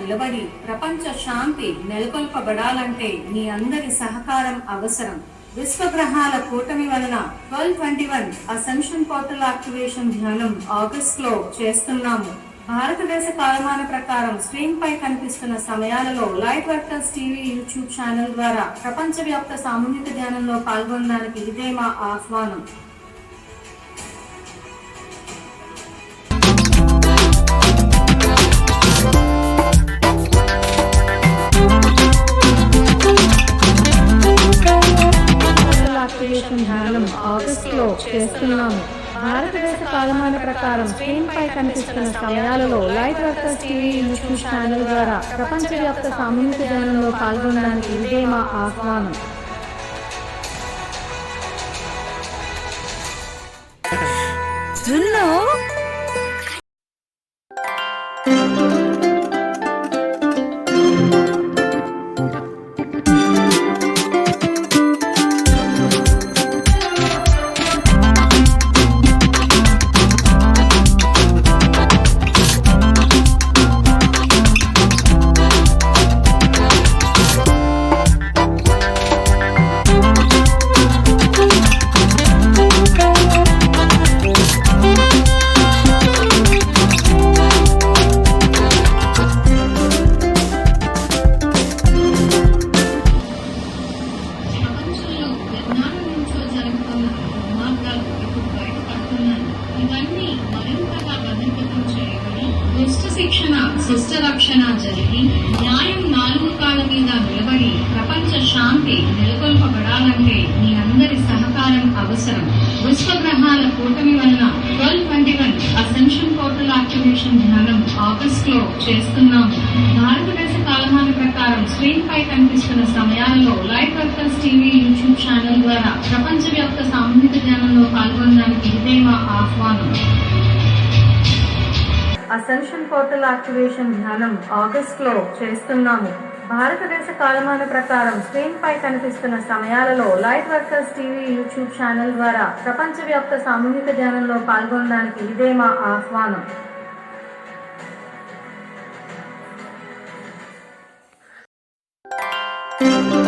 నిలబడి ప్రపంచ శాంతి నెలకొల్పబడాలంటే మీ అందరి సహకారం అవసరం. విశ్వగ్రహాల కూటమి వలన twelve twenty one ascension portal activation ధ్యానం ఆగస్ట్లో చేస్తున్నాము. భారతదేశ కాలమాన ప్రకారం స్క్రీన్ పై కనిపిస్తున్న సమయాలలో light workers TV YouTube channel ద్వారా ప్రపంచవ్యాప్త సామూహిక ధ్యానంలో పాల్గొనడానికి ఇదే మా ఆహ్వానం. యాక్టివేషన్ ధ్యానం ఆగస్ట్లో చేస్తున్నాము. భారతదేశ కాలమాన ప్రకారం స్క్రీన్ పై కనిపిస్తున్న సమయాలలో light workers TV YouTube channel ద్వారా ప్రపంచవ్యాప్త సామూహిక ధ్యానంలో పాల్గొనడానికి ఇదే మా ఆహ్వానం. జున్ను దుష్ట శిక్షణ శిష్ట రక్షణ జరిగి న్యాయం నాలుగు కాళ్ళ మీద నిలబడి ప్రపంచ శాంతి నెలకొల్పబడాలంటే మీ అందరి సహకారం అవసరం. విశ్వగ్రహాల కూటమి వలన twelve twenty one ascension portal activation ధ్యానం ఆగస్ట్లో చేస్తున్నాము భారతదేశ కాలమాన ప్రకారం స్క్రీన్ పై కనిపిస్తున్న సమయాల్లో live workers TV YouTube channel ద్వారా ప్రపంచవ్యాప్త అసెన్షన్ పోర్టల్ యాక్టివేషన్ ధ్యానం ఆగస్ట్లో చేస్తున్నాము. భారతదేశ కాలమాన ప్రకారం స్క్రీన్ పై కనిపిస్తున్న సమయాలలో light workers TV YouTube channel ద్వారా ప్రపంచవ్యాప్త సామూహిక ధ్యానంలో పాల్గొనడానికి ఇదే మా ఆహ్వానం. జున్ను